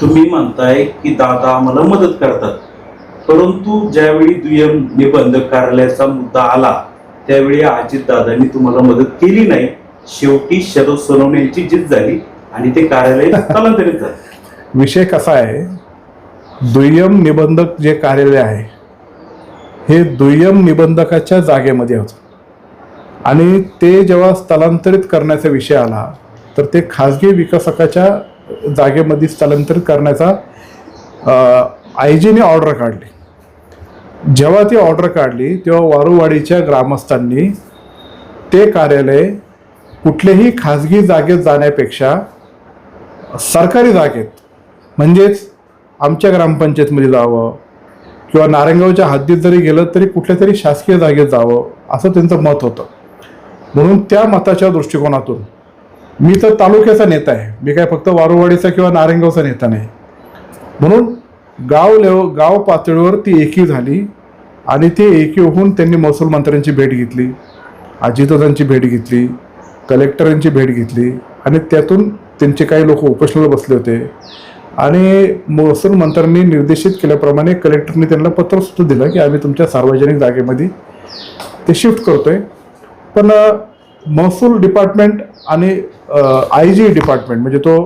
तुम्ही म्हणताय की दादा आम्हाला मदत करतात. परंतु ज्यावेळी दुय्यम निबंधक कार्यालयाचा मुद्दा आला त्यावेळी अजित दादांनी तुम्हाला मदत केली नाही. शेवटी शरद सोनवणे यांची जीत झाली आणि ते कार्यालय स्थलांतरित झाले. विषय कसा आहे? दुय्यम निबंधक जे कार्यालय आहे हे दुय्यम निबंधकाच्या जागेमध्ये होतं. आणि ते जेव्हा स्थलांतरित करण्याचा विषय आला तर ते खाजगी विकासकाच्या जागेमध्ये स्थलांतरित करण्याचा आय जीने ऑर्डर काढली. जेव्हा ती ऑर्डर काढली तेव्हा वारुवाडीच्या ग्रामस्थांनी ते कार्यालय कुठल्याही खाजगी जागेत जाण्यापेक्षा सरकारी जागेत म्हणजेच आमच्या ग्रामपंचायतमध्ये जावं किंवा नारायणगावच्या हद्दीत जरी गेलं तरी कुठल्या तरी शासकीय जागेत जावं असं त्यांचं मत होतं. म्हणून त्या मताच्या दृष्टिकोनातून मी तर तालुक्याचा नेता आहे. मी काय फक्त वारुवाडीचा किंवा नारायणगावचा नेता नाही. म्हणून गाव लेव गाव पातळीवर ती एकी झाली आणि ती एकी होऊन त्यांनी महसूल मंत्र्यांची भेट घेतली अजितदादांची भेट घेतली कलेक्टरांची भेट घेतली आणि त्यातून त्यांचे काही लोक उपोषणाला बसले होते. आणि महसूल मंत्र्यांनी निर्देशित केल्याप्रमाणे कलेक्टरने त्यांना पत्र सुद्धा दिलं की आम्ही तुमच्या सार्वजनिक जागेमध्ये ते शिफ्ट करतोय. पण महसूल डिपार्टमेंट आणि आय जी डिपार्टमेंट म्हणजे तो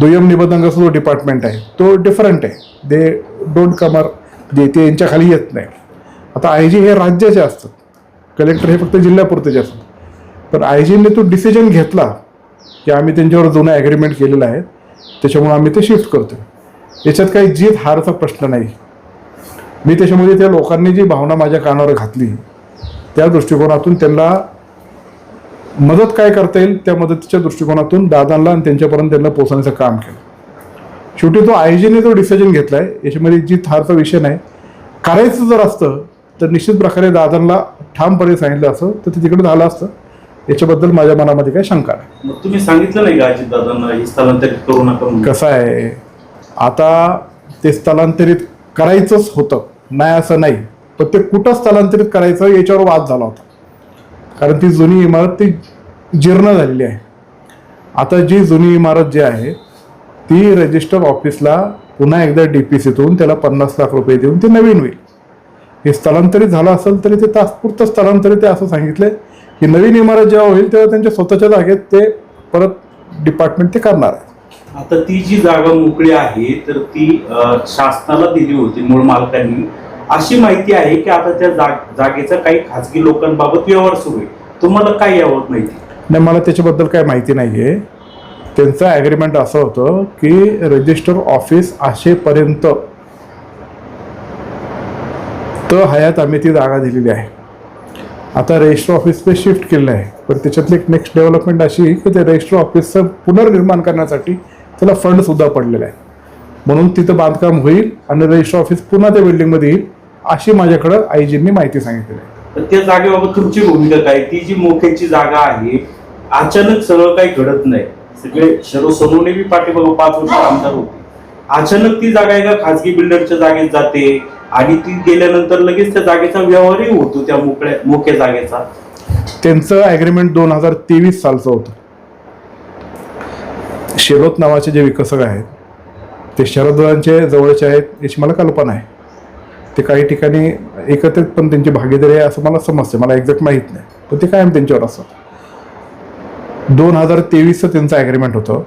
दुय्यम निबंधकाचा जो डिपार्टमेंट आहे तो डिफरंट आहे. दे डोंट कमर जे ते यांच्याखाली येत नाही. आता आय जी हे राज्याचे असतात. कलेक्टर हे फक्त जिल्ह्यापुरतेचे असतात. पण आय जीने तो डिसिजन घेतला की आम्ही त्यांच्यावर जुनं ॲग्रीमेंट केलेलं आहे. त्याच्यामुळे आम्ही ते शिफ्ट करतो याच्यात काही जीत हारचा प्रश्न नाही. मी त्याच्यामध्ये त्या लोकांनी जी भावना माझ्या कानावर घातली त्या दृष्टिकोनातून त्यांना मदत काय करता येईल त्या मदतीच्या दृष्टिकोनातून दादांना आणि त्यांच्यापर्यंत त्यांना पोहोचण्याचं काम केलं. शेवटी तो आय जीने जो डिसिजन घेतलाय. याच्यामध्ये जीत हारचा विषय नाही. करायचं जर असतं तर निश्चित प्रकारे दादांना ठामपणे सांगितलं असं तर ते तिकडे झालं असतं. याच्याबद्दल माझ्या मनामध्ये काही शंका नाही. मग तुम्ही सांगितलं नाही का अजित दादांना हे स्थलांतरित करू नका? कसं आहे? आता ते स्थलांतरित करायचंच होतं. नाही असं नाही. पण ते कुठं स्थलांतरित करायचं याच्यावर वाद झाला होता. कारण ती जुनी इमारत ती जीर्ण झालेली आहे. आता जी जुनी इमारत जी आहे ती रजिस्टर ऑफिसला पुन्हा एकदा डी पी सीतून त्याला पन्नास लाख रुपये देऊन ते नवीन होईल. हे स्थलांतरित झालं असेल तरी ते तात्पुरतं स्थलांतरित आहे असं सांगितलंय. की नवीन इमारत जेव्हा होईल तेव्हा त्यांच्या स्वतःच्या जागेत ते परत डिपार्टमेंट ते करणार आहे. आता ती जी जागा मोकळी आहे तर ती शासनाला दिली होती मूळ मालकांनी. अशी माहिती आहे की आता त्या जाग- जागेचा काही खाजगी लोकांबाबत व्यवहार सुरू आहे. तुम्हाला काय यावर माहिती? नाही मला त्याच्याबद्दल काही माहिती नाही आहे त्यांचं ॲग्रीमेंट असं होतं की रजिस्टर ऑफिस असेपर्यंत तर हयात आम्ही ती जागा दिलेली आहे. आता रजिस्टर ऑफिसने शिफ्ट केलेलं आहे. पण त्याच्यातली एक नेक्स्ट डेव्हलपमेंट अशी की ते रजिस्टर ऑफिसचं पुनर्निर्माण करण्यासाठी त्याला फंडसुद्धा पडलेला आहे. म्हणून तिथं बांधकाम होईल आणि रजिस्टर ऑफिस पुन्हा त्या बिल्डिंगमध्ये येईल. अशी माझ्याकडं आयजींनी माहिती सांगितलेली आहे. तर त्या जागेबाबत तुमची भूमिका काय? ती जी मोक्याची जागा आहे अचानक सगळं काही घडत नाही. सगळे शरद सोनवणे बी पाठीमागं पाच वर्ष आमदार होते. अचानक ती जागा एका खाजगी बिल्डरच्या जागेत जाते आणि ती गेल्यानंतर लगेच त्या जागेचा व्यवहारही होतो त्या मोकळ्या मोक्या जागेचा. त्यांचं ॲग्रीमेंट दोन हजार तेवीस सालचं होतं. शेलोत नावाचे जे विकसक आहेत ते शरदवांचे जवळचे आहेत याची मला कल्पना आहे. ते काही ठिकाणी एकत्रित पण त्यांची भागीदारी आहे असं मला समजते मला एक्झॅक्ट माहीत नाही. पण ते कायम त्यांच्यावर असतं दोन हजार तेवीसचं त्यांचं ॲग्रीमेंट होतं.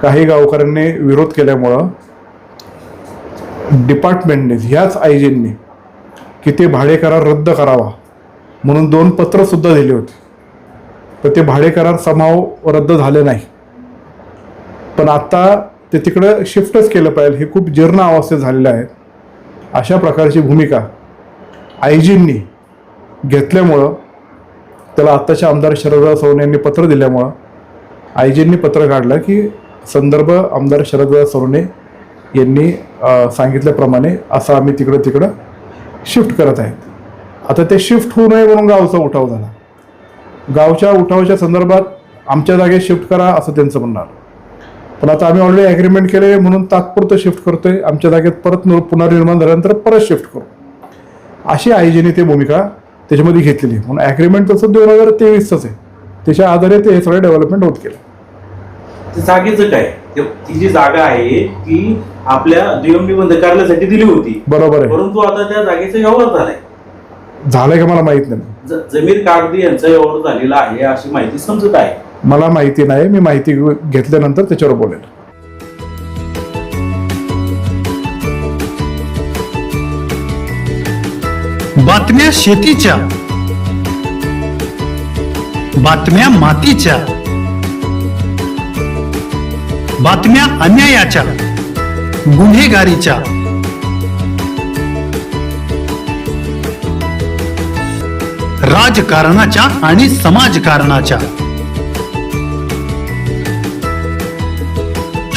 काही गावकऱ्यांनी विरोध केल्यामुळं डिपार्टमेंटने ह्याच आयजींनी की ते भाडे करार रद्द करावा म्हणून दोन पत्रसुद्धा दिली होती. तर ते भाडे करार समाव रद्द झाले नाही. पण आत्ता ते तिकडं शिफ्टच केलं पाहिजे. हे खूप जीर्ण अवस्थेत झालेलं आहे. अशा प्रकारची भूमिका आयजींनी घेतल्यामुळं त्याला आत्ताचे आमदार शरदराव चव्हाण यांनी पत्र दिल्यामुळं आयजींनी पत्र काढलं की संदर्भ आमदार शरदराव चव्हाणे यांनी सांगितल्याप्रमाणे असं आम्ही तिकडं तिकडं शिफ्ट करत आहेत. आता ते शिफ्ट होऊ नये म्हणून गावचा उठाव झाला. गावच्या उठावाच्या संदर्भात आमच्या जागेत शिफ्ट करा असं त्यांचं म्हणणार पण आता आम्ही ऑलरेडी ॲग्रीमेंट केले म्हणून तात्पुरतं शिफ्ट करतोय. आमच्या जागेत परत पुनर्निर्माण झाल्यानंतर परत शिफ्ट करू. अशी आयजीने ती भूमिका त्याच्यामध्ये घेतलेली. म्हणून ॲग्रीमेंट तसं दोन हजार तेवीसचंच आहे. त्याच्या आधारे ते हे सगळं डेव्हलपमेंट होत त्या जागेचं काय? ते- जी जागा आहे ती आपल्या दुय्यम निबंध कार्यालयासाठी दिली होती. बरोबर आहे. परंतु आता त्या जागेचा व्यवहार झालाय. झालंय का मला माहीत नाही. जमीर कागदी यांचा व्यवहार झालेला आहे अशी माहिती समजत आहे. मला माहिती नाही मी माहिती घेतल्यानंतर त्याच्यावर बोलेल. बातम्या शेतीच्या. बातम्या मातीच्या. बातम्या अन्यायाच्या. गुन्हेगारीच्या. राजकारणाच्या आणि समाजकारणाच्या.